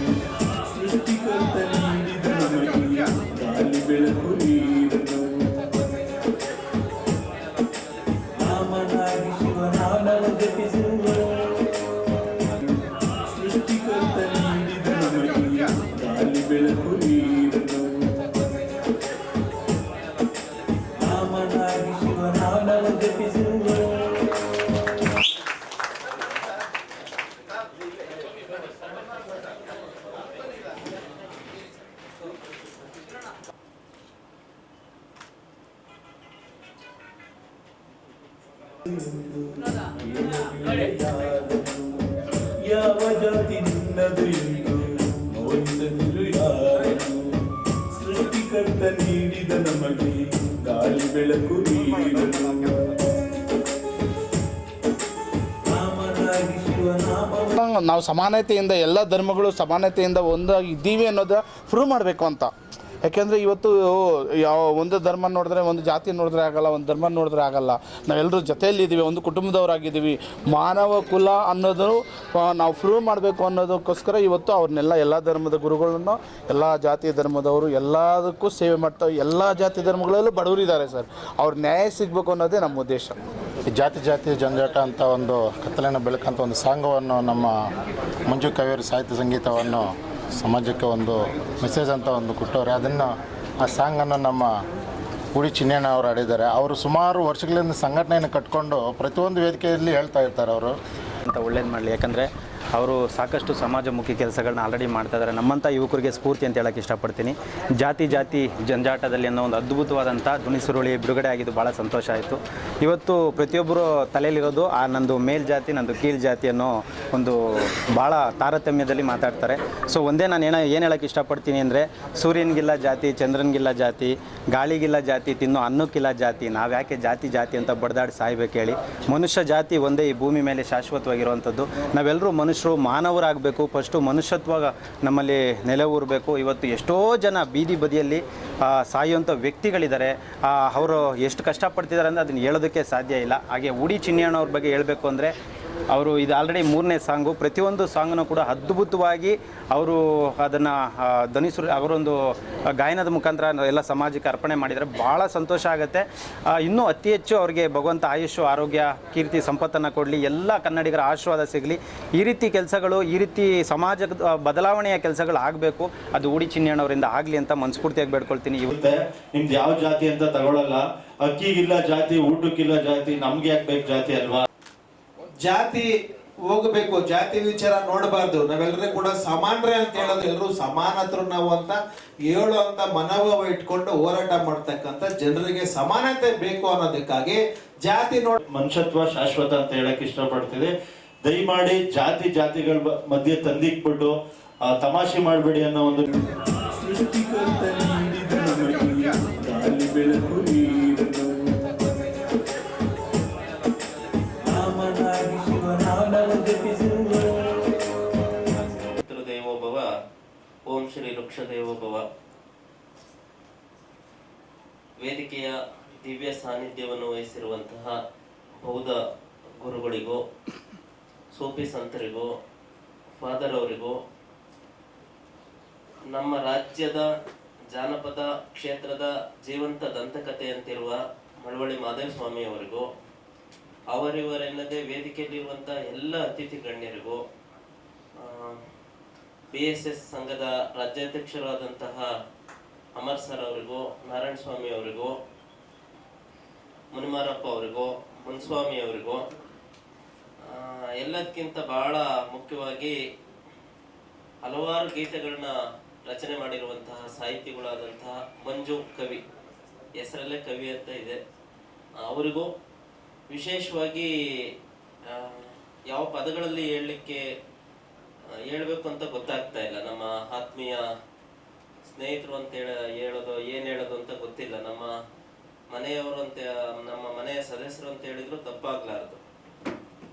ಸೃಷ್ಟಿಕರ್ತ ಯಾವ ಜಾತಿ ನಿನ್ನದು ಎಂದು ಸೃಷ್ಟಿಕರ್ತ ನೀಡಿದ ನಮಗೆ ಗಾಳಿ ಬೆಳಕು ನಾವು ಸಮಾನತೆಯಿಂದ ಎಲ್ಲ ಧರ್ಮಗಳು ಸಮಾನತೆಯಿಂದ ಒಂದಾಗಿ ಇದ್ದೀವಿ ಅನ್ನೋದು ಪ್ರೂವ್ ಮಾಡಬೇಕು ಅಂತ. ಯಾಕೆಂದರೆ ಇವತ್ತು ಯಾವ ಒಂದು ಧರ್ಮ ನೋಡಿದ್ರೆ, ಒಂದು ಜಾತಿ ನೋಡಿದ್ರೆ ಆಗಲ್ಲ, ಒಂದು ಧರ್ಮ ನೋಡಿದ್ರೆ ಆಗಲ್ಲ. ನಾವೆಲ್ಲರೂ ಜೊತೆಯಲ್ಲಿದ್ದೀವಿ, ಒಂದು ಕುಟುಂಬದವರಾಗಿದ್ದೀವಿ. ಮಾನವ ಕುಲ ಅನ್ನೋದು ನಾವು ಪ್ರೂವ್ ಮಾಡಬೇಕು ಅನ್ನೋದಕ್ಕೋಸ್ಕರ ಇವತ್ತು ಅವ್ರನ್ನೆಲ್ಲ ಎಲ್ಲ ಧರ್ಮದ ಗುರುಗಳನ್ನು, ಎಲ್ಲ ಜಾತಿ ಧರ್ಮದವರು ಎಲ್ಲದಕ್ಕೂ ಸೇವೆ ಮಾಡ್ತಾ, ಎಲ್ಲ ಜಾತಿ ಧರ್ಮಗಳಲ್ಲೂ ಬಡವರಿದ್ದಾರೆ ಸರ್. ಅವ್ರ ನ್ಯಾಯ ಸಿಗಬೇಕು ಅನ್ನೋದೇ ನಮ್ಮ ಉದ್ದೇಶ. ಈ ಜಾತಿ ಜಾತಿ, ಜಂಜಾಟ ಅಂತ ಒಂದು ಕತ್ತಲೆಯನ್ನು ಬೆಳಕಂತ ಒಂದು ಸಾಂಗವನ್ನು ನಮ್ಮ ಮಂಜು ಕವಿಯರು ಸಾಹಿತ್ಯ ಸಂಗೀತವನ್ನು ಸಮಾಜಕ್ಕೆ ಒಂದು ಮೆಸೇಜ್ ಅಂತ ಒಂದು ಕೊಟ್ಟವ್ರೆ, ಅದನ್ನು ಆ ಸಾಂಗನ್ನು ನಮ್ಮ ಉಡಿ ಚಿನ್ನಣ್ಣ ಅವರು ಆಡಿದ್ದಾರೆ ಅವರು ಸುಮಾರು ವರ್ಷಗಳಿಂದ ಸಂಘಟನೆಯನ್ನು ಕಟ್ಕೊಂಡು ಪ್ರತಿಯೊಂದು ವೇದಿಕೆಯಲ್ಲಿ ಹೇಳ್ತಾ ಇರ್ತಾರೆ ಅವರು. ಅಂತ ಒಳ್ಳೇದು ಮಾಡಲಿ. ಯಾಕಂದರೆ ಅವರು ಸಾಕಷ್ಟು ಸಮಾಜಮುಖಿ ಕೆಲಸಗಳನ್ನ ಆಲ್ರೆಡಿ ಮಾಡ್ತಾ ಇದ್ದಾರೆ. ನಮ್ಮಂಥ ಯುವಕರಿಗೆ ಸ್ಫೂರ್ತಿ ಅಂತ ಹೇಳಕ್ಕೆ ಇಷ್ಟಪಡ್ತೀನಿ. ಜಾತಿ ಜಾತಿ ಜಂಜಾಟದಲ್ಲಿ ಅನ್ನೋ ಒಂದು ಅದ್ಭುತವಾದಂಥ ಧುಣಿಸುರುಳಿ ಬಿಡುಗಡೆ ಆಗಿದ್ದು ಭಾಳ ಸಂತೋಷ ಆಯಿತು. ಇವತ್ತು ಪ್ರತಿಯೊಬ್ಬರು ತಲೆಯಲ್ಲಿರೋದು ಆ ನಂದು ಮೇಲ್ಜಾತಿ ನಂದು ಕೀಳ್ ಜಾತಿ ಅನ್ನೋ ಒಂದು ಭಾಳ ತಾರತಮ್ಯದಲ್ಲಿ ಮಾತಾಡ್ತಾರೆ. ಸೊ ಒಂದೇ ನಾನು ಏನೋ, ಏನು ಹೇಳಕ್ಕೆ ಇಷ್ಟಪಡ್ತೀನಿ ಅಂದರೆ, ಸೂರ್ಯನಿಗಿಲ್ಲ ಜಾತಿ, ಚಂದ್ರನಿಗಿಲ್ಲ ಜಾತಿ, ಗಾಳಿಗಿಲ್ಲ ಜಾತಿ, ತಿನ್ನೋ ಅನ್ನಕ್ಕಿಲ್ಲ ಜಾತಿ, ನಾವು ಯಾಕೆ ಜಾತಿ ಜಾತಿ ಅಂತ ಬಡ್ದಾಡಿ ಸಾಯ್ಬೇಕು ಹೇಳಿ. ಮನುಷ್ಯ ಜಾತಿ ಒಂದೇ ಈ ಭೂಮಿ ಮೇಲೆ ಶಾಶ್ವತವಾಗಿರುವಂಥದ್ದು ನಾವೆಲ್ಲರೂ ಮನುಷ್ಯರು ಮಾನವರಾಗಬೇಕು, ಫಸ್ಟು ಮನುಷ್ಯತ್ವ ನಮ್ಮಲ್ಲಿ ನೆಲೆ ಊರಬೇಕು. ಇವತ್ತು ಎಷ್ಟೋ ಜನ ಬೀದಿ ಬದಿಯಲ್ಲಿ ಸಾಯುವಂಥ ವ್ಯಕ್ತಿಗಳಿದ್ದಾರೆ. ಅವರು ಎಷ್ಟು ಕಷ್ಟಪಡ್ತಿದ್ದಾರೆ ಅಂದರೆ ಅದನ್ನು ಹೇಳೋದಕ್ಕೆ ಸಾಧ್ಯ ಇಲ್ಲ. ಹಾಗೆ ಉಡಿ ಚಿನ್ನಣ್ಣವ್ರ ಬಗ್ಗೆ ಹೇಳಬೇಕು ಅಂದರೆ ಅವರು ಇದು ಆಲ್ರೆಡಿ ಮೂರನೇ ಸಾಂಗು ಪ್ರತಿಯೊಂದು ಸಾಂಗ್ನೂ ಕೂಡ ಅದ್ಭುತವಾಗಿ ಅವರು ಅದನ್ನು ಧ್ವನಿಸು ಅವರೊಂದು ಗಾಯನದ ಮುಖಾಂತರ ಎಲ್ಲ ಸಮಾಜಕ್ಕೆ ಅರ್ಪಣೆ ಮಾಡಿದರೆ ಭಾಳ ಸಂತೋಷ ಆಗುತ್ತೆ. ಇನ್ನೂ ಅತಿ ಹೆಚ್ಚು ಅವರಿಗೆ ಭಗವಂತ ಆಯುಷು, ಆರೋಗ್ಯ, ಕೀರ್ತಿ, ಸಂಪತ್ತನ್ನು ಕೊಡಲಿ. ಎಲ್ಲ ಕನ್ನಡಿಗರ ಆಶೀರ್ವಾದ ಸಿಗಲಿ. ಈ ರೀತಿ ಕೆಲಸಗಳು, ಈ ರೀತಿ ಸಮಾಜದ ಬದಲಾವಣೆಯ ಕೆಲಸಗಳು ಆಗಬೇಕು. ಅದು ಉಡಿ ಚಿನ್ನಣ್ಣವರಿಂದ ಆಗಲಿ ಅಂತ ಮನಸ್ಫೂರ್ತಿಯಾಗಿ ಬೇಡ್ಕೊಳ್ತೀನಿ. ಇವತ್ತೆ ನಿಮ್ದು ಯಾವ ಜಾತಿ ಅಂತ ತಗೊಳ್ಳಲ್ಲ ಅಕ್ಕಿಗಿಲ್ಲ ಜಾತಿ, ಊಟಕ್ಕಿಲ್ಲ ಜಾತಿ, ನಮ್ಗೆ ಯಾಕೆ ಬೇಕು ಜಾತಿ ಅಲ್ವಾ? ಜಾತಿ ಹೋಗಬೇಕು ಜಾತಿ ವಿಚಾರ ನೋಡಬಾರ್ದು. ನಾವೆಲ್ಲರೂ ಕೂಡ ಸಮಾನರೇ ಅಂತ ಹೇಳೋದು ಎಲ್ಲರೂ ಸಮಾನತರು ನಾವು ಅಂತ ಹೇಳುವಂತ ಮನೋಭಾವ ಇಟ್ಕೊಂಡು ಹೋರಾಟ ಮಾಡ್ತಕ್ಕಂಥ ಜನರಿಗೆ ಸಮಾನತೆ ಬೇಕು ಅನ್ನೋದಕ್ಕಾಗಿ ಜಾತಿ ನೋಡ್ ಮನುಷ್ಯತ್ವ ಶಾಶ್ವತ ಅಂತ ಹೇಳಕ್ ಇಷ್ಟಪಡ್ತಿದೆ ದಯಮಾಡಿ ಜಾತಿ ಜಾತಿಗಳ ಮಧ್ಯೆ ತಂದಿಕ್ಬಿಟ್ಟು ಆ, ತಮಾಷೆ ಮಾಡಬೇಡಿ ಅನ್ನೋ ಒಂದು ವೃಕ್ಷದೇವೋಭವ ವೇದಿಕೆಯ ದಿವ್ಯ ಸಾನ್ನಿಧ್ಯವನ್ನು ವಹಿಸಿರುವಂತಹ ಬೌದ್ಧ ಗುರುಗಳಿಗೂ ಸೋಪಿ ಸಂತರಿಗೋ, ಫಾದರ್ ಅವರಿಗೋ, ನಮ್ಮ ರಾಜ್ಯದ ಜಾನಪದ ಕ್ಷೇತ್ರದ ಜೀವಂತ ದಂತಕಥೆಯಂತಿರುವ ಮಳವಳ್ಳಿ ಸ್ವಾಮಿ ಅವರಿಗೂ, ಅವರಿವರೆನ್ನದೇ ವೇದಿಕೆಯಲ್ಲಿರುವಂಥ ಎಲ್ಲ ಅತಿಥಿ ಗಣ್ಯರಿಗೂ ಬಿ ಎಸ್ ಎಸ್ ಸಂಘದ ರಾಜ್ಯಾಧ್ಯಕ್ಷರಾದಂತಹ ಅಮರ್ ಸರ್ ಅವರಿಗೂ, ನಾರಾಯಣ ಸ್ವಾಮಿ ಅವರಿಗೂ, ಮುನಿಮಾರಪ್ಪ ಅವರಿಗೂ, ಮುನ್ಸ್ವಾಮಿ ಅವರಿಗೂ ಎಲ್ಲದಕ್ಕಿಂತ ಬಹಳ ಮುಖ್ಯವಾಗಿ ಹಲವಾರು ಗೀತೆಗಳನ್ನ ರಚನೆ ಮಾಡಿರುವಂತಹ ಸಾಹಿತಿಗಳಾದಂತಹ ಮಂಜು ಕವಿ, ಹೆಸರಲ್ಲೇ ಕವಿ ಅಂತ ಇದೆ. ಅವರಿಗೂ ವಿಶೇಷವಾಗಿ ಯಾವ ಪದಗಳಲ್ಲಿ ಹೇಳಲಿಕ್ಕೆ ಹೇಳ್ಬೇಕು ಅಂತ ಗೊತ್ತಾಗ್ತಾ ಇಲ್ಲ. ನಮ್ಮ ಆತ್ಮೀಯ ಸ್ನೇಹಿತರು ಅಂತ ಹೇಳ ಹೇಳೋದು ಏನು ಹೇಳೋದು ಅಂತ ಗೊತ್ತಿಲ್ಲ. ನಮ್ಮ ಮನೆಯವರು ಅಂತ ನಮ್ಮ ಮನೆಯ ಸದಸ್ಯರು ಅಂತ ಹೇಳಿದ್ರು ತಪ್ಪಾಗ್ಲಾರ್ದು.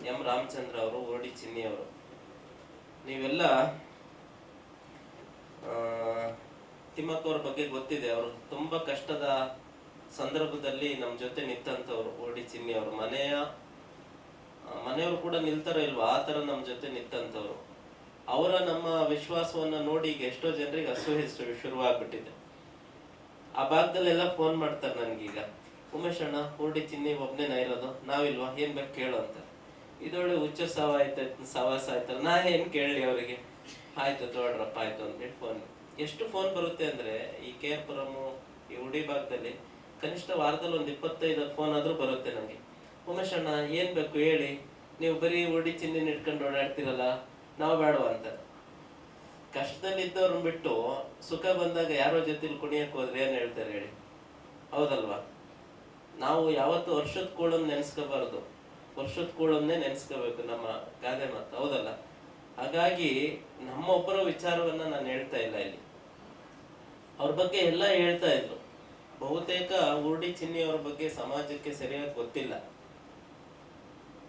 ಎಂ. ರಾಮಚಂದ್ರ ಅವರು ಓಡಿ ಚಿನ್ನಿ ಅವರು. ನೀವೆಲ್ಲ ಆ, ತಿಮ್ಮಕ್ಕ ಅವ್ರ ಬಗ್ಗೆ ಗೊತ್ತಿದೆ. ಅವರು ತುಂಬಾ ಕಷ್ಟದ ಸಂದರ್ಭದಲ್ಲಿ ನಮ್ಮ ಜೊತೆ ನಿಂತಂಥವ್ರು ಓಡಿ ಚಿನ್ನಿ ಅವರು. ಮನೆಯ ಮನೆಯವರು ಕೂಡ ನಿಲ್ತಾರೋ ಇಲ್ವಾ ಆ ಥರ ನಮ್ಮ ಜೊತೆ ನಿಂತಂಥವ್ರು ಅವರ ನಮ್ಮ ವಿಶ್ವಾಸವನ್ನ ನೋಡಿ ಈಗ ಎಷ್ಟೋ ಜನರಿಗೆ ಅಸೂಹೆ ಶುರುವಾಗ್ಬಿಟ್ಟಿದೆ. ಆ ಭಾಗದಲ್ಲೆಲ್ಲ ಫೋನ್ ಮಾಡ್ತಾರೆ ನನಗೀಗ. ಉಮೇಶ್ ಅಣ್ಣ, ಹುರುಡಿ ಚಿನ್ನಿ ಒಬ್ನೇನ ಇರೋದು, ನಾವಿಲ್ವಾ? ಏನ್ ಬೇಕು ಕೇಳು ಅಂತ. ಇದೊಳ್ಳೆ ಹುಚ್ಚ ಸಾವ ಆಯ್ತಾಯ್ತು ಸವಾಸ ಆಯ್ತಲ್ಲ ನಾ ಏನ್ ಕೇಳಲಿ ಅವರಿಗೆ? ಆಯ್ತು ತೋಡ್ರಪ್ಪ ಆಯ್ತು ಅಂತೇಳಿ ಫೋನ್ ಎಷ್ಟು ಫೋನ್ ಬರುತ್ತೆ ಅಂದ್ರೆ, ಈ ಕೆ ಪುರಮು ಈ ಉಡಿ ಭಾಗದಲ್ಲಿ ಕನಿಷ್ಠ ವಾರದಲ್ಲಿ ಒಂದು ಇಪ್ಪತ್ತೈದು ಫೋನ್ ಆದ್ರೂ ಬರುತ್ತೆ ನನಗೆ ಉಮೇಶ್ ಅಣ್ಣ, ಏನ್ ಬೇಕು ಹೇಳಿ? ನೀವು ಬರೀ ಉಡಿ ಚಿನ್ನಿನ ಇಟ್ಕೊಂಡು ಓಡಾಡ್ತಿರಲ್ಲ? ನಾವು ಬೇಡವ ಅಂತ ಕಷ್ಟದಲ್ಲಿದ್ದವ್ರನ್ನ ಬಿಟ್ಟು ಸುಖ ಬಂದಾಗ ಯಾರೋ ಜೊತೆಲಿ ಕುಣಿಯಕ್ಕೆ ಹೋದ್ರೆ ಏನು ಹೇಳ್ತಾರೆ ಹೇಳಿ? ಹೌದಲ್ವಾ? ನಾವು ಯಾವತ್ತು ವರ್ಷದ ಕೂಳನ್ನ ನೆನ್ಸ್ಕೋಬಾರ್ದು. ವರ್ಷದ ಕೂಳನ್ನೇ ನೆನ್ಸ್ಕೋಬೇಕು ನಮ್ಮ ಗಾದೆ ಮಾತು. ಹೌದಲ್ಲ? ಹಾಗಾಗಿ ನಮ್ಮ ಒಬ್ಬರ ವಿಚಾರವನ್ನ ನಾನು ಹೇಳ್ತಾ ಇಲ್ಲ ಇಲ್ಲಿ. ಅವ್ರ ಬಗ್ಗೆ ಎಲ್ಲ ಹೇಳ್ತಾ ಇದ್ರು. ಬಹುತೇಕ ಉರುಡಿ ಚಿನ್ನಿ ಅವ್ರ ಬಗ್ಗೆ ಸಮಾಜಕ್ಕೆ ಸರಿಯಾಗಿ ಗೊತ್ತಿಲ್ಲ.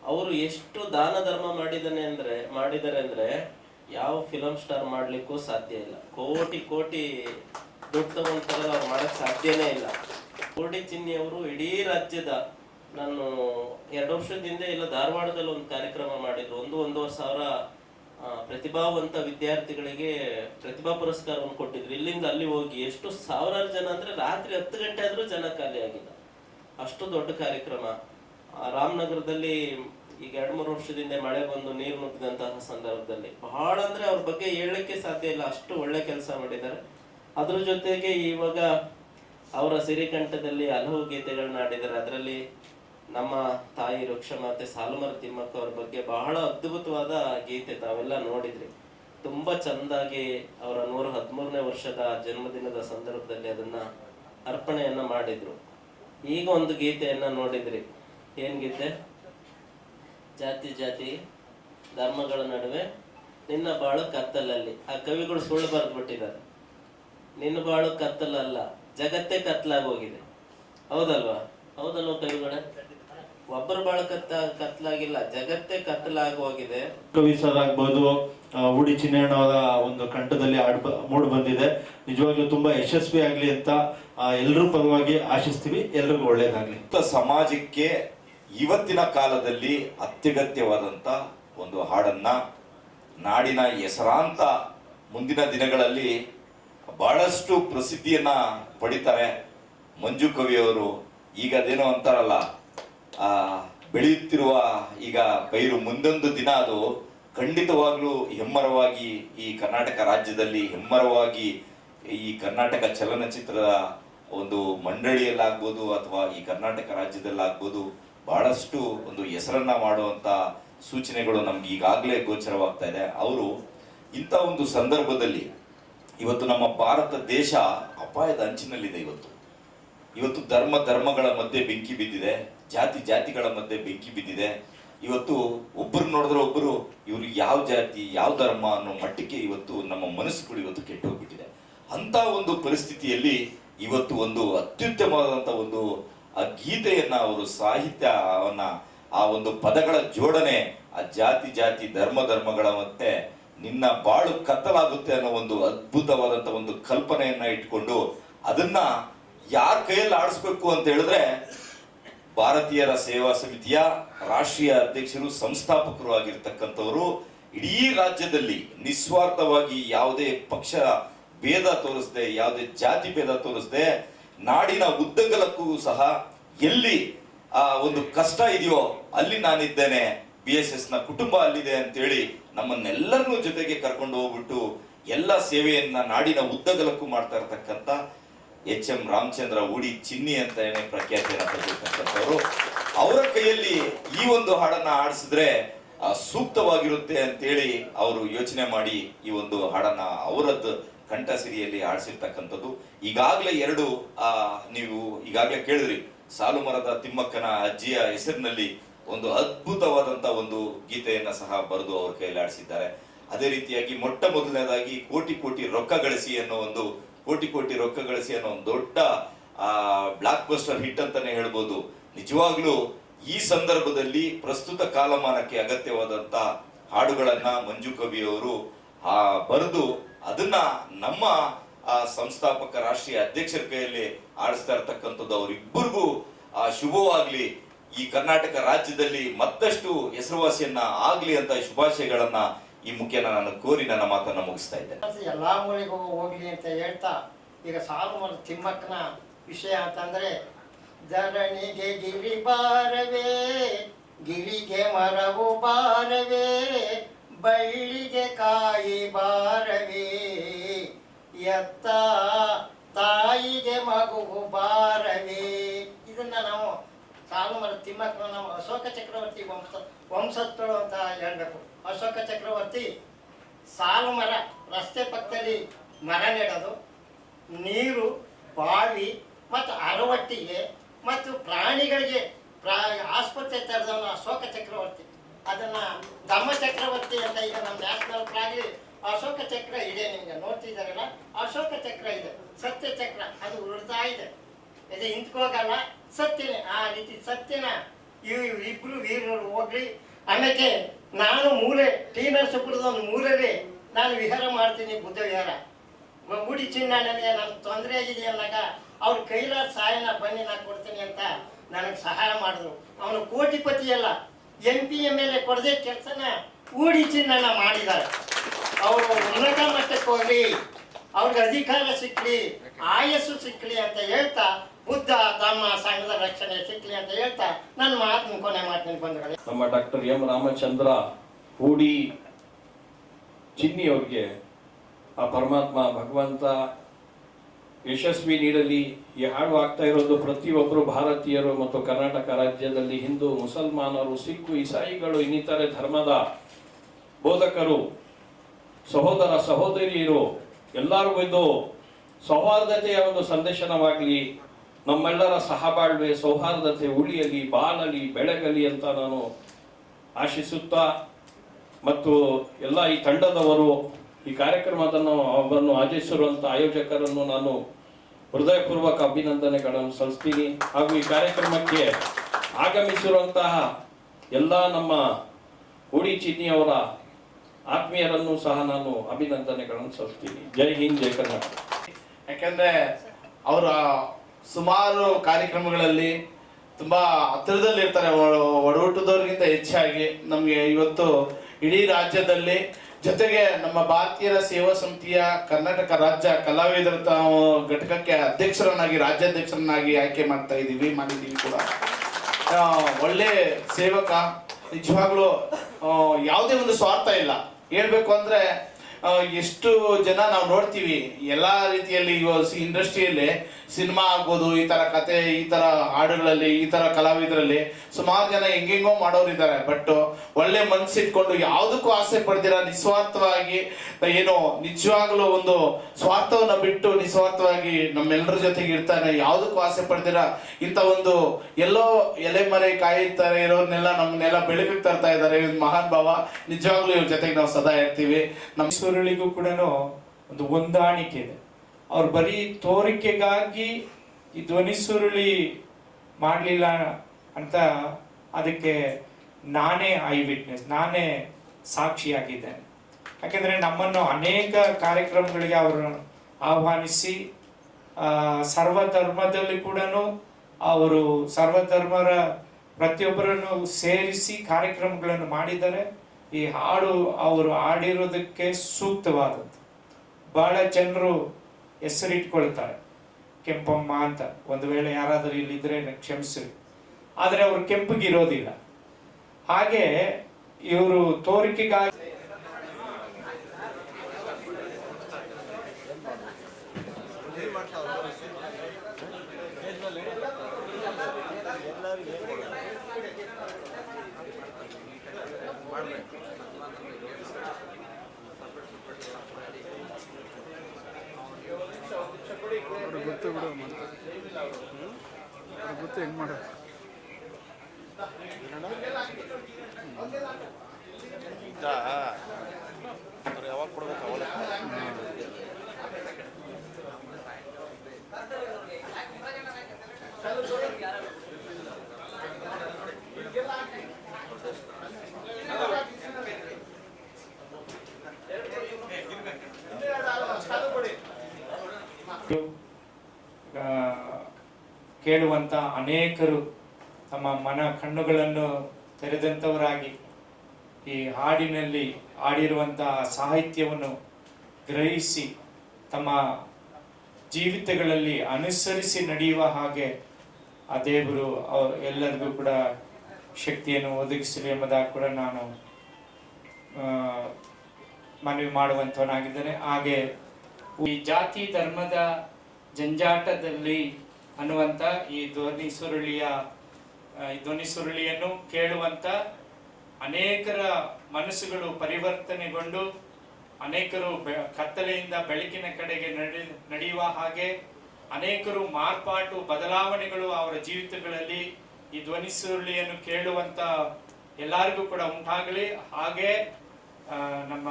ಅವರು ಎಷ್ಟು ದಾನ ಧರ್ಮ ಮಾಡಿದಾನೆ ಅಂದ್ರೆ, ಮಾಡಿದ್ದಾರೆ ಅಂದ್ರೆ ಯಾವ ಫಿಲಂ ಸ್ಟಾರ್ ಮಾಡ್ಲಿಕ್ಕೂ ಸಾಧ್ಯ ಇಲ್ಲ. ಕೋಟಿ ಕೋಟಿ ದುಡ್ಡು ತಗೊಂಡ್ತಾರೆ ಅವ್ರು ಮಾಡಕ್ ಸಾಧ್ಯನೇ ಇಲ್ಲ. ಕೋಟಿ ಚಿನ್ನಿ ಅವರು ಇಡೀ ರಾಜ್ಯದ ನಾನು ಎರಡು ವರ್ಷದಿಂದ ಇಲ್ಲ, ಧಾರವಾಡದಲ್ಲಿ ಒಂದು ಕಾರ್ಯಕ್ರಮ ಮಾಡಿದ್ರು. ಒಂದು ಒಂದೂವರೆ ಸಾವಿರ ಪ್ರತಿಭಾವಂತ ವಿದ್ಯಾರ್ಥಿಗಳಿಗೆ ಪ್ರತಿಭಾ ಪುರಸ್ಕಾರವನ್ನು ಕೊಟ್ಟಿದ್ರು. ಇಲ್ಲಿಂದ ಅಲ್ಲಿ ಹೋಗಿ ಎಷ್ಟು ಸಾವಿರಾರು ಜನ ಅಂದ್ರೆ ರಾತ್ರಿ ಹತ್ತು ಗಂಟೆ ಆದ್ರೂ ಜನ ಖಾಲಿ ಆಗಿಲ್ಲ. ಅಷ್ಟು ದೊಡ್ಡ ಕಾರ್ಯಕ್ರಮ. ರಾಮನಗರದಲ್ಲಿ ಈಗ ಎರಡು ಮೂರು ವರ್ಷದಿಂದ ಮಳೆ ಬಂದು ನೀರು ನುಗ್ಗಿದಂತಹ ಸಂದರ್ಭದಲ್ಲಿ ಬಹಳ ಅಂದ್ರೆ ಅವ್ರ ಬಗ್ಗೆ ಹೇಳಲಿಕ್ಕೆ ಸಾಧ್ಯ ಇಲ್ಲ. ಅಷ್ಟು ಒಳ್ಳೆ ಕೆಲಸ ಮಾಡಿದ್ದಾರೆ. ಅದ್ರ ಜೊತೆಗೆ ಇವಾಗ ಅವರ ಸಿರಿಕಂಠದಲ್ಲಿ ಹಲವು ಗೀತೆಗಳನ್ನ ಆಡಿದ್ದಾರೆ ಅದರಲ್ಲಿ ನಮ್ಮ ತಾಯಿ ವೃಕ್ಷಮಾತೆ ಸಾಲುಮರ ತಿಮ್ಮಕ್ಕ ಅವ್ರ ಬಗ್ಗೆ ಬಹಳ ಅದ್ಭುತವಾದ ಗೀತೆ ತಾವೆಲ್ಲ ನೋಡಿದ್ರಿ. ತುಂಬಾ ಚಂದಾಗಿ ಅವರ ನೂರ ಹದಿಮೂರನೇ ವರ್ಷದ ಜನ್ಮದಿನದ ಸಂದರ್ಭದಲ್ಲಿ ಅದನ್ನ ಅರ್ಪಣೆಯನ್ನ ಮಾಡಿದ್ರು. ಈಗ ಒಂದು ಗೀತೆಯನ್ನ ನೋಡಿದ್ರಿ. ಏನ್ ಗೀತೆ ಜಾತಿ ಜಾತಿ ಧರ್ಮಗಳ ನಡುವೆ ನಿನ್ನ ಬಾಳು ಕತ್ತಲಲ್ಲಿ. ಆ ಕವಿಗಳು ಸುಳ್ಳು ಬರೆದ್ಬಿಟ್ಟಿದ್ದಾರೆ. ನಿನ್ನ ಬಾಳು ಕತ್ತಲಲ್ಲ ಜಗತ್ತೇ ಕತ್ಲಾಗಿ ಹೋಗಿದೆ ಹೌದಲ್ವಾ? ಹೌದಲ್ವ ಕವಿಗಳೇ? ಒಬ್ಬರು ಬಾಳು ಕತ್ತ ಕತ್ಲಾಗಿಲ್ಲ ಜಗತ್ತೇ ಕತ್ತಲಾಗಿ ಹೋಗಿದೆ ಕವಿ ಸರ್ ಆಗ್ಬೋದು ಉಡಿ ಚಿನ್ನಣ್ಣ ಅವರ ಒಂದು ಕಂಠದಲ್ಲಿ ಆಡ್ ಮೂಡ್ ಬಂದಿದೆ. ನಿಜವಾಗ್ಲೂ ತುಂಬಾ ಯಶಸ್ವಿ ಆಗ್ಲಿ ಅಂತ ಎಲ್ಲರೂ ಪರವಾಗಿ ಆಶಿಸ್ತೀವಿ. ಎಲ್ರಿಗೂ ಒಳ್ಳೇದಾಗ್ಲಿ. ಸಮಾಜಕ್ಕೆ ಇವತ್ತಿನ ಕಾಲದಲ್ಲಿ ಅತ್ಯಗತ್ಯವಾದಂಥ ಒಂದು ಹಾಡನ್ನ ನಾಡಿನ ಹೆಸರಾಂತ ಮುಂದಿನ ದಿನಗಳಲ್ಲಿ ಬಹಳಷ್ಟು ಪ್ರಸಿದ್ಧಿಯನ್ನ ಪಡಿತಾರೆ ಮಂಜು ಕವಿಯವರು ಈಗ ಅದೇನೋ ಅಂತಾರಲ್ಲ, ಆ, ಬೆಳೆಯುತ್ತಿರುವ ಈಗ ಪೈರು ಮುಂದೊಂದು ದಿನ ಅದು ಖಂಡಿತವಾಗ್ಲೂ ಹೆಮ್ಮರವಾಗಿ ಈ ಕರ್ನಾಟಕ ರಾಜ್ಯದಲ್ಲಿ ಹೆಮ್ಮರವಾಗಿ ಈ ಕರ್ನಾಟಕ ಚಲನಚಿತ್ರದ ಒಂದು ಮಂಡಳಿಯಲ್ಲಾಗ್ಬೋದು ಅಥವಾ ಈ ಕರ್ನಾಟಕ ರಾಜ್ಯದಲ್ಲಾಗ್ಬೋದು. ಬಹಳಷ್ಟು ಒಂದು ಹೆಸರನ್ನ ಮಾಡುವಂತ ಸೂಚನೆಗಳು ನಮ್ಗೆ ಈಗಾಗಲೇ ಗೋಚರವಾಗ್ತಾ ಇದೆ. ಅವರು ಇಂಥ ಒಂದು ಸಂದರ್ಭದಲ್ಲಿ ಇವತ್ತು ನಮ್ಮ ಭಾರತ ದೇಶ ಅಪಾಯದ ಅಂಚಿನಲ್ಲಿದೆ ಇವತ್ತು. ಇವತ್ತು ಧರ್ಮ ಧರ್ಮಗಳ ಮಧ್ಯೆ ಬೆಂಕಿ ಬಿದ್ದಿದೆ, ಜಾತಿ ಜಾತಿಗಳ ಮಧ್ಯೆ ಬೆಂಕಿ ಬಿದ್ದಿದೆ. ಇವತ್ತು ಒಬ್ಬರು ನೋಡಿದ್ರೆ ಒಬ್ಬರು ಇವರು ಯಾವ ಜಾತಿ, ಯಾವ ಧರ್ಮ ಅನ್ನೋ ಮಟ್ಟಕ್ಕೆ ಇವತ್ತು ನಮ್ಮ ಮನಸ್ಸುಗಳು ಇವತ್ತು ಕೆಟ್ಟೋಗ್ಬಿಟ್ಟಿದೆ ಅಂತ ಒಂದು ಪರಿಸ್ಥಿತಿಯಲ್ಲಿ ಇವತ್ತು ಒಂದು ಅತ್ಯುತ್ತಮವಾದಂಥ ಒಂದು ಆ ಗೀತೆಯನ್ನ ಅವರು ಸಾಹಿತ್ಯವನ್ನ, ಆ ಒಂದು ಪದಗಳ ಜೋಡಣೆ, ಆ ಜಾತಿ ಜಾತಿ ಧರ್ಮ ಧರ್ಮಗಳ ಮತ್ತೆ ನಿನ್ನ ಬಾಳು ಕತ್ತಲಾಗುತ್ತೆ ಅನ್ನೋ ಒಂದು ಅದ್ಭುತವಾದಂತ ಒಂದು ಕಲ್ಪನೆಯನ್ನ ಇಟ್ಕೊಂಡು ಅದನ್ನ ಯಾರ ಕೈಯಲ್ಲಿ ಆಡಿಸ್ಬೇಕು ಅಂತ ಹೇಳಿದ್ರೆ ಭಾರತೀಯರ ಸೇವಾ ಸಮಿತಿಯ ರಾಷ್ಟ್ರೀಯ ಅಧ್ಯಕ್ಷರು, ಸಂಸ್ಥಾಪಕರು ಆಗಿರ್ತಕ್ಕಂಥವರು. ಇಡೀ ರಾಜ್ಯದಲ್ಲಿ ನಿಸ್ವಾರ್ಥವಾಗಿ ಯಾವುದೇ ಪಕ್ಷ ಭೇದ ತೋರಿಸದೆ, ಯಾವುದೇ ಜಾತಿ ಭೇದ ತೋರಿಸದೆ, ನಾಡಿನ ಉದ್ದಗಲಕ್ಕೂ ಸಹ ಎಲ್ಲಿ, ಆ, ಒಂದು ಕಷ್ಟ ಇದೆಯೋ ಅಲ್ಲಿ ನಾನಿದ್ದೇನೆ. ಬಿ ಎಸ್ ಎಸ್ನ ಕುಟುಂಬ ಅಲ್ಲಿದೆ ಅಂತೇಳಿ ನಮ್ಮನ್ನೆಲ್ಲರನ್ನೂ ಜೊತೆಗೆ ಕರ್ಕೊಂಡು ಹೋಗ್ಬಿಟ್ಟು ಎಲ್ಲ ಸೇವೆಯನ್ನ ನಾಡಿನ ಉದ್ದಗಲಕ್ಕೂ ಮಾಡ್ತಾ ಇರತಕ್ಕಂತ ಎಚ್ ಎಂ ರಾಮಚಂದ್ರ ಉಡಿ ಚಿನ್ನಿ ಅಂತ ಏನೇ ಪ್ರಖ್ಯಾತಿಯನ್ನು ಅವರ ಕೈಯಲ್ಲಿ ಈ ಒಂದು ಹಾಡನ್ನ ಆಡಿಸಿದ್ರೆ ಸೂಕ್ತವಾಗಿರುತ್ತೆ ಅಂತೇಳಿ ಅವರು ಯೋಚನೆ ಮಾಡಿ ಈ ಒಂದು ಹಾಡನ್ನ ಅವರದ್ದು ಕಂಠಸಿರಿಯಲ್ಲಿ ಆಡಿಸಿರ್ತಕ್ಕಂಥದ್ದು ಈಗಾಗಲೇ ಎರಡು ನೀವು ಈಗಾಗಲೇ ಕೇಳಿದ್ರಿ. ಸಾಲು ಮರದ ತಿಮ್ಮಕ್ಕನ ಅಜ್ಜಿಯ ಹೆಸರಿನಲ್ಲಿ ಒಂದು ಅದ್ಭುತವಾದಂತ ಒಂದು ಗೀತೆಯನ್ನ ಸಹ ಬರೆದು ಅವರ ಕೈಯಲ್ಲಿ ಆಡಿಸಿದ್ದಾರೆ ಅದೇ ರೀತಿಯಾಗಿ ಮೊಟ್ಟ ಮೊದಲನೇದಾಗಿ ಕೋಟಿ ಕೋಟಿ ರೊಕ್ಕ ಗಳಿಸಿ ಅನ್ನೋ ಒಂದು, ಕೋಟಿ ಕೋಟಿ ರೊಕ್ಕ ಗಳಿಸಿ ಅನ್ನೋ ಒಂದು ದೊಡ್ಡ ಬ್ಲಾಕ್ ಬಸ್ಟರ್ ಹಿಟ್ ಅಂತಾನೆ ಹೇಳ್ಬೋದು. ನಿಜವಾಗ್ಲೂ ಈ ಸಂದರ್ಭದಲ್ಲಿ ಪ್ರಸ್ತುತ ಕಾಲಮಾನಕ್ಕೆ ಅಗತ್ಯವಾದಂತ ಹಾಡುಗಳನ್ನ ಮಂಜು ಕವಿಯವರು ಆ, ಬರೆದು ಅದನ್ನ ನಮ್ಮ, ಆ, ಸಂಸ್ಥಾಪಕ ರಾಷ್ಟ್ರೀಯ ಅಧ್ಯಕ್ಷರ ಕೈಯಲ್ಲಿ ಆಡಿಸ್ತಾ ಇರ್ತಕ್ಕಂಥದ್ದು ಅವರಿಬ್ಬರಿಗೂ ಆ ಶುಭವಾಗ್ಲಿ. ಈ ಕರ್ನಾಟಕ ರಾಜ್ಯದಲ್ಲಿ ಮತ್ತಷ್ಟು ಹೆಸರುವಾಸಿಯನ್ನ ಆಗ್ಲಿ ಅಂತ ಶುಭಾಶಯಗಳನ್ನ ಈ ಮುಖ್ಯನ ನಾನು ಕೋರಿ ನನ್ನ ಮಾತನ್ನು ಮುಗಿಸ್ತಾ ಇದ್ದೇನೆ. ಎಲ್ಲಾ ಮೂಲೆಗೂ ಹೋಗ್ಲಿ ಅಂತ ಹೇಳ್ತಾ, ಈಗ ಸಾಲು ತಿಮ್ಮಕ್ಕನ ವಿಷಯ ಅಂತಂದ್ರೆ, ಧರಣಿಗೆ ಗಿರಿ ಬಾರವೇ, ಗಿರಿಗೆ ಮರವು ಬಾರವೇ, ಬಳ್ಳಿಗೆ ಕಾಯಿ ಬಾರವೇ, ಎತ್ತ ತಾಯಿಗೆ ಮಗು ಬಾರವೇ ಇದನ್ನ ನಾವು ಸಾಲು ಮರ ತಿಮ್ಮಕ್ಕನ ನಾವು ಅಶೋಕ ಚಕ್ರವರ್ತಿ ವಂಶ ವಂಶಸ್ಥಳು ಅಂತ ಹೇಳಬೇಕು. ಅಶೋಕ ಚಕ್ರವರ್ತಿ ಸಾಲು ಮರ ರಸ್ತೆ ಪಕ್ಕದಲ್ಲಿ ಮರ ನೆಡೋದು. ನೀರು, ಬಾವಿ ಮತ್ತು ಅರವಟ್ಟಿಗೆ ಮತ್ತು ಪ್ರಾಣಿಗಳಿಗೆ ಪ್ರಾ ಆಸ್ಪತ್ರೆ ತೆರೆದವನು ಅಶೋಕ ಚಕ್ರವರ್ತಿ. ಅದನ್ನ ಧಮ್ಮ ಚಕ್ರವರ್ತಿ ಅಂತ ಈಗ ನಮ್ಮ ನ್ಯಾಷನಲ್ ಫ್ಲಾಗ್ ಅಶೋಕ ಚಕ್ರ ಇದೆ ನಿಮ್ಗೆ, ನೋಡ್ತಿದ್ದಾರಲ್ಲ? ಅಶೋಕ ಚಕ್ರ ಇದೆ, ಸತ್ಯ ಚಕ್ರ, ಅದು ಉಳ್ತಾ ಇದೆ. ಇದೆ ನಿಂತ್ಕೋಗಲ್ಲ, ಸತ್ಯನೇ, ಆ ರೀತಿ ಸತ್ಯನ ಇವ್ ಇಬ್ರು ವೀರರು ಹೋಗ್ಲಿ ಆಮೇಲೆ ನಾನು ಮೂಲೆ ಟಿ ನರಸೀಪುರದ ಒಂದು ಮೂಲೆಯಲ್ಲಿ ನಾನು ವಿಹಾರ ಮಾಡ್ತೀನಿ ಬುದ್ಧ ವಿಹಾರ ಮೂಡಿ ಚಿನ್ನ ನನಗೆ ನನ್ನ ತೊಂದರೆ ಆಗಿದೆ ಅಂದಾಗ ಅವ್ರ ಕೈಲಾದ ಸಹಾಯನ ಬನ್ನಿ ನಾನು ಕೊಡ್ತೀನಿ ಅಂತ ನನಗೆ ಸಹಾಯ ಮಾಡಿದ್ರು. ಅವನು ಕೋಟಿಪತಿ ಅಲ್ಲ, M P M L A ಕೊಡದೆ ಕೆಲಸನ ಊಡಿ ಚಿನ್ನನ ಮಾಡಿದ್ದಾರೆ ಅವರು ಉನ್ನತ ಮಟ್ಟಕ್ಕೆ ಹೋಗ್ಲಿ ಅವ್ರಿಗೆ ಅಧಿಕಾರ ಸಿಕ್ಲಿ, ಆಯಸ್ಸು ಸಿಕ್ಲಿ ಅಂತ ಹೇಳ್ತಾ, ಬುದ್ಧ ತಮ್ಮ ಸಂಘದ ರಕ್ಷಣೆ ಸಿಕ್ಲಿ ಅಂತ ಹೇಳ್ತಾ ನನ್ನ ಮಾತು ಕೊನೆ ಮಾಡ್ತೀನಿ ಬಂಧುಗಳೇ. ನಮ್ಮ ಡಾಕ್ಟರ್ ಎಂ ರಾಮಚಂದ್ರ ಹೂಡಿ ಚಿನ್ನಿ ಅವ್ರಿಗೆ ಆ ಪರಮಾತ್ಮ ಭಗವಂತ ಯಶಸ್ವಿ ನೀಡಲಿ. ಈ ಹಾಡು ಆಗ್ತಾ ಇರೋದು ಪ್ರತಿಯೊಬ್ಬರು ಭಾರತೀಯರು ಮತ್ತು ಕರ್ನಾಟಕ ರಾಜ್ಯದಲ್ಲಿ ಹಿಂದೂ, ಮುಸಲ್ಮಾನರು, ಸಿಖ್, ಇಸಾಯಿಗಳು, ಇನ್ನಿತರೆ ಧರ್ಮದ ಬೋಧಕರು. ಸಹೋದರ ಸಹೋದರಿಯರು ಎಲ್ಲರಿಗೂ ಇದು ಸೌಹಾರ್ದತೆಯ ಒಂದು ಸಂದೇಶನವಾಗಲಿ, ನಮ್ಮೆಲ್ಲರ ಸಹಬಾಳ್ವೆ, ಸೌಹಾರ್ದತೆ, ಉಳಿಯಲಿ, ಬಾಳಲಿ, ಬೆಳಗಲಿ ಅಂತ ನಾನು ಆಶಿಸುತ್ತಾ ಮತ್ತು ಎಲ್ಲ ಈ ತಂಡದವರು ಈ ಕಾರ್ಯಕ್ರಮದನ್ನು ಅವನ್ನು ಆಚರಿಸಿರುವಂಥ ಆಯೋಜಕರನ್ನು ನಾನು ಹೃದಯಪೂರ್ವಕ ಅಭಿನಂದನೆಗಳನ್ನು ಸಲ್ಲಿಸ್ತೀನಿ. ಹಾಗೂ ಈ ಕಾರ್ಯಕ್ರಮಕ್ಕೆ ಆಗಮಿಸಿರುವಂತಹ ಎಲ್ಲ ನಮ್ಮ ಹೂಡಿ ಚಿನ್ನಿಯವರ ಆತ್ಮೀಯರನ್ನು ಸಹ ನಾನು ಅಭಿನಂದನೆಗಳನ್ನು ಸಲ್ಲಿಸ್ತೀನಿ. ಜೈ ಹಿಂದ್, ಜೈ ಕರ್ನಾಟಕ. ಯಾಕಂದ್ರೆ ಅವರ ಸುಮಾರು ಕಾರ್ಯಕ್ರಮಗಳಲ್ಲಿ ತುಂಬಾ ಹತ್ತಿರದಲ್ಲಿ ಇರ್ತಾರೆ. ಒ- ಒಡಹುಟ್ಟಿದವ್ರಿಗಿಂತ ಹೆಚ್ಚಾಗಿ ನಮಗೆ ಇವತ್ತು ಇಡೀ ರಾಜ್ಯದಲ್ಲಿ ಜೊತೆಗೆ ನಮ್ಮ ಭಾರತೀಯರ ಸೇವಾ ಸಮಿತಿಯ ಕರ್ನಾಟಕ ರಾಜ್ಯ ಕಲಾವಿದರ ಘಟಕಕ್ಕೆ ಅಧ್ಯಕ್ಷರನ್ನಾಗಿ, ರಾಜ್ಯಾಧ್ಯಕ್ಷರನ್ನಾಗಿ ಆಯ್ಕೆ ಮಾಡ್ತಾ ಇದ್ದೀವಿ, ಮಾಡಿದ್ದೀವಿ ಕೂಡ. ಒಳ್ಳೆ ಸೇವಕ. ನಿಜವಾಗ್ಲೂ ಯಾವುದೇ ಒಂದು ಸ್ವಾರ್ಥ ಇಲ್ಲ. ಹೇಳ್ಬೇಕು ಅಂದ್ರೆ ಎಷ್ಟು ಜನ ನಾವು ನೋಡ್ತೀವಿ, ಎಲ್ಲಾ ರೀತಿಯಲ್ಲಿ ಇಂಡಸ್ಟ್ರಿಯಲ್ಲಿ ಸಿನಿಮಾ ಆಗ್ಬೋದು, ಈ ತರ ಕತೆ, ಈ ತರ ಹಾಡುಗಳಲ್ಲಿ, ಈ ತರ ಕಲಾವಿದರಲ್ಲಿ ಸುಮಾರು ಜನ ಹೆಂಗೆಂಗೋ ಮಾಡೋರಿದ್ದಾರೆ. ಬಟ್ ಒಳ್ಳೆ ಮನ್ಸಿಟ್ಕೊಂಡು ಯಾವುದಕ್ಕೂ ಆಸೆ ಪಡ್ದಿರ, ನಿಸ್ವಾರ್ಥವಾಗಿ, ಏನು, ನಿಜವಾಗ್ಲೂ ಒಂದು ಸ್ವಾರ್ಥವನ್ನ ಬಿಟ್ಟು ನಿಸ್ವಾರ್ಥವಾಗಿ ನಮ್ಮೆಲ್ಲರ ಜೊತೆಗೆ ಇರ್ತಾನೆ, ಯಾವುದಕ್ಕೂ ಆಸೆ ಪಡ್ದಿರ? ಇಂಥ ಒಂದು ಎಲ್ಲೋ ಎಲೆ ಮರೆ ಕಾಯ್ತಾರೆ ಇರೋರ್ನೆಲ್ಲ ನಮ್ಮನ್ನೆಲ್ಲ ಬೆಳಕಿಗೆ ತರ್ತಾ ಇದ್ದಾರೆ. ಮಹಾನ್ ಭಾವ. ನಿಜವಾಗ್ಲೂ ಇವ್ರ ಜೊತೆಗೆ ನಾವು ಸದಾ ಇರ್ತೀವಿ. ನಮ್ಮ ಸುರುಳಿಗೂ ಕೂಡ ಒಂದು ಹೊಂದಾಣಿಕೆ ಇದೆ. ಅವ್ರು ಬರೀ ತೋರಿಕೆಗಾಗಿ ಈ ಧ್ವನಿ ಸುರುಳಿ ಮಾಡಲಿಲ್ಲ ಅಂತ ಅದಕ್ಕೆ ನಾನೇ ಐ ವಿಟ್ನೆಸ್ ನಾನೇ ಸಾಕ್ಷಿಯಾಗಿದ್ದೇನೆ. ಯಾಕೆಂದರೆ ನಮ್ಮನ್ನು ಅನೇಕ ಕಾರ್ಯಕ್ರಮಗಳಿಗೆ ಅವರು ಆಹ್ವಾನಿಸಿ ಸರ್ವಧರ್ಮದಲ್ಲಿ ಕೂಡ ಅವರು ಸರ್ವಧರ್ಮರ ಪ್ರತಿಯೊಬ್ಬರನ್ನು ಸೇರಿಸಿ ಕಾರ್ಯಕ್ರಮಗಳನ್ನು ಮಾಡಿದ್ದಾರೆ. ಈ ಹಾಡು ಅವರು ಹಾಡಿರೋದಕ್ಕೆ ಸೂಕ್ತವಾದದ್ದು. ಬಹಳ ಜನರು ಹೆಸರಿಟ್ಕೊಳ್ತಾರೆ. ಕೆಂಪಮ್ಮ ಅಂತ. ಒಂದು ವೇಳೆ ಯಾರಾದರೂ ಇಲ್ಲಿದ್ರೆ ಕ್ಷಮಿಸ್ರಿ. ಆದರೆ ಅವರು ಕೆಂಪಗಿರೋದಿಲ್ಲ. ಹಾಗೆ ಇವರು ತೋರಿಕೆಗಾಗಿ ಗೊತ್ತೇ ಬಿಡು ಮತ್ತೆ ಗೊತ್ತೇ ಹೆಂಗೆ ಮಾಡೋದು ಈಗ ಕೇಳುವಂತ ಅನೇಕರು ತಮ್ಮ ಮನ ಕಣ್ಣುಗಳನ್ನು ತೆರೆದಂಥವರಾಗಿ ಈ ಹಾಡಿನಲ್ಲಿ ಹಾಡಿರುವಂತಹ ಸಾಹಿತ್ಯವನ್ನು ಗ್ರಹಿಸಿ ತಮ್ಮ ಜೀವಿತಗಳಲ್ಲಿ ಅನುಸರಿಸಿ ನಡೆಯುವ ಹಾಗೆ ಆ ದೇವರು ಅವ್ರ ಎಲ್ಲರಿಗೂ ಕೂಡ ಶಕ್ತಿಯನ್ನು ಒದಗಿಸಲಿ ಎಂಬುದಾಗಿ ಕೂಡ ನಾನು ಮನವಿ ಮಾಡುವಂಥವನಾಗಿದ್ದೇನೆ. ಹಾಗೆ ಈ ಜಾತಿ ಧರ್ಮದ ಜಂಜಾಟದಲ್ಲಿ ಅನ್ನುವಂಥ ಈ ಧ್ವನಿ ಸುರುಳಿಯ ಈ ಧ್ವನಿ ಸುರುಳಿಯನ್ನು ಕೇಳುವಂಥ ಅನೇಕರ ಮನಸ್ಸುಗಳು ಪರಿವರ್ತನೆಗೊಂಡು ಅನೇಕರು ಕತ್ತಲೆಯಿಂದ ಬೆಳಕಿನ ಕಡೆಗೆ ನಡೆ, ನಡೆಯುವ ಹಾಗೆ ಅನೇಕರು ಮಾರ್ಪಾಟು, ಬದಲಾವಣೆಗಳು ಅವರ ಜೀವಿತಗಳಲ್ಲಿ ಈ ಧ್ವನಿ ಸುರುಳಿಯನ್ನು ಕೇಳುವಂತ ಎಲ್ಲರಿಗೂ ಕೂಡ ಉಂಟಾಗಲಿ. ಹಾಗೆ ನಮ್ಮ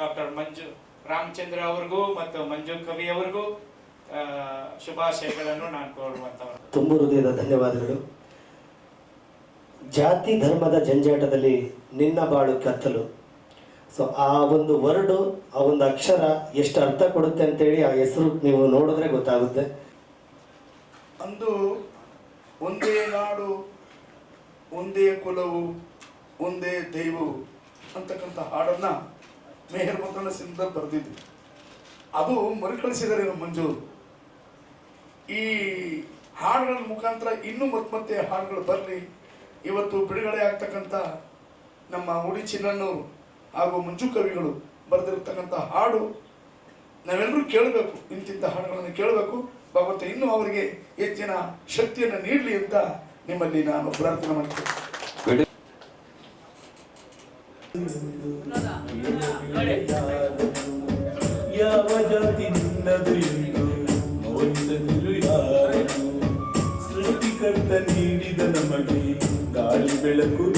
ಡಾಕ್ಟರ್ ಮಂಜು ರಾಮಚಂದ್ರ ಅವ್ರಿಗೂ ಮತ್ತು ಮಂಜು ಕವಿ ಅವರಿಗೂ ಶುಭಾಶಯಗಳನ್ನು ನಾನು ಕೋರುವಂತ ತುಂಬ ಹೃದಯದ ಧನ್ಯವಾದಗಳು. ಜಾತಿ ಧರ್ಮದ ಜಂಜಾಟದಲ್ಲಿ ನಿನ್ನ ಬಾಳು ಕತ್ತಲು. ಸೊ ಆ ಒಂದು ವರ್ಡು ಆ ಒಂದು ಅಕ್ಷರ ಎಷ್ಟು ಅರ್ಥ ಕೊಡುತ್ತೆ ಅಂತೇಳಿ ಆ ಹೆಸರು ನೀವು ನೋಡಿದ್ರೆ ಗೊತ್ತಾಗುತ್ತೆ. ಅಂದು ಒಂದೇ ನಾಡು ಒಂದೇ ಕುಲವು ಒಂದೇ ದೈವವು ಅಂತಕ್ಕಂಥ ಹಾಡನ್ನು ಮೇಹರ್ ಮಕ್ಕಳ ಸಿಂಧ ಬರೆದಿದ್ದು ಅದು ಮರುಕಳಿಸಿದರೆ ಮಂಜು ಈ ಹಾಡುಗಳ ಮುಖಾಂತರ ಇನ್ನೂ ಮತ್ತೆ ಮತ್ತೆ ಹಾಡುಗಳು ಬರಲಿ. ಇವತ್ತು ಬಿಡುಗಡೆ ಆಗ್ತಕ್ಕಂಥ ನಮ್ಮ ಉಡಿ ಚಿನ್ನಣ್ಣವರು ಹಾಗೂ ಮಂಜು ಕವಿಗಳು ಬರೆದಿರ್ತಕ್ಕಂಥ ಹಾಡು ನಾವೆಲ್ಲರೂ ಕೇಳಬೇಕು. ಇಂತಿಂಥ ಹಾಡುಗಳನ್ನು ಕೇಳಬೇಕು. ಭಗವಂತ ಇನ್ನೂ ಅವರಿಗೆ ಹೆಚ್ಚಿನ ಶಕ್ತಿಯನ್ನು ನೀಡಲಿ ಅಂತ ನಿಮ್ಮಲ್ಲಿ ನಾನು ಪ್ರಾರ್ಥನೆ ಮಾಡ್ತೇನೆ. ಗಾಳಿ